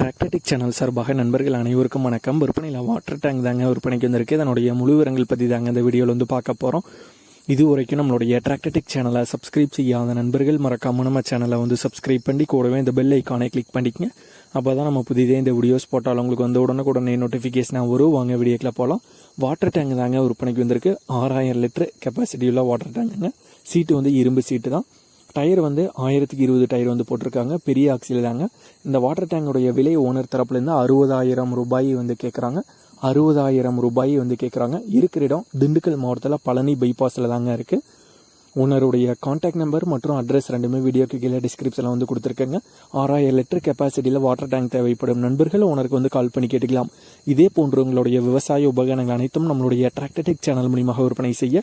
டிராக்டடிக் channel சார்பாக நண்பர்கள் அனைவருக்கும் வணக்கம். விற்பனையில் வாட்டர் டேங்க் தாங்க விற்பனைக்கு வந்திருக்கு. இதனுடைய முழு விவரங்கள் பற்றி தாங்க இந்த வீடியோவில் வந்து பார்க்க போகிறோம் இது வரைக்கும் நம்மளுடைய டிராக்டடிக் சேனலை சப்ஸ்கிரைப் செய்யாத நண்பர்கள் மறக்காம நம்ம சேனலை வந்து சப்ஸ்கிரைப் பண்ணி கூடவே இந்த பெல் ஐக்கானை கிளிக் பண்ணிக்கங்க. அப்போ தான் நம்ம புதிதே இந்த வீடியோஸ் போட்டாலும் உங்களுக்கு வந்து உடனுக்குடனே நோட்டிஃபிகேஷனாக வரும். வாங்க வீடியோக்கில் போகலாம் வாட்டர் டேங்க் தாங்க விற்பனைக்கு வந்திருக்கு. ஆறாயிரம் லிட்டர் கெப்பாசிட்டி உள்ள வாட்டர் டேங்குங்க சீட்டு வந்து இரும்பு சீட்டு தான். டயர் வந்து ஆயிரத்துக்கு இருபது டயர் வந்து போட்டிருக்காங்க. பெரிய ஆக்சில் தாங்க. இந்த வாட்டர் டேங்கோடைய விலை ஓனர் தரப்புலேருந்து அறுபதாயிரம் ரூபாய் வந்து கேட்குறாங்க அறுபதாயிரம் ரூபாய் வந்து கேட்குறாங்க இருக்கிற இடம் திண்டுக்கல் மாவட்டத்தில் பழனி பைபாஸில் தாங்க இருக்குது ஓனருடைய காண்டாக்ட் நம்பர் மற்றும் அட்ரஸ் ரெண்டுமே வீடியோக்கு கீழே டிஸ்கிரிப்ஷனில் வந்து கொடுத்துருக்கேங்க. ஆறாயிரம் லிட்டர் கெப்பாசிட்டியில் வாட்டர் டேங்க் தேவைப்படும் நண்பர்கள் ஓனருக்கு வந்து கால் பண்ணி கேட்டுக்கலாம். இதே போன்று உங்களுடைய விவசாய உபகரணங்கள் அனைத்தும் நம்மளுடைய டிராக்டடெக் சேனல் மூலியமாக விற்பனை செய்ய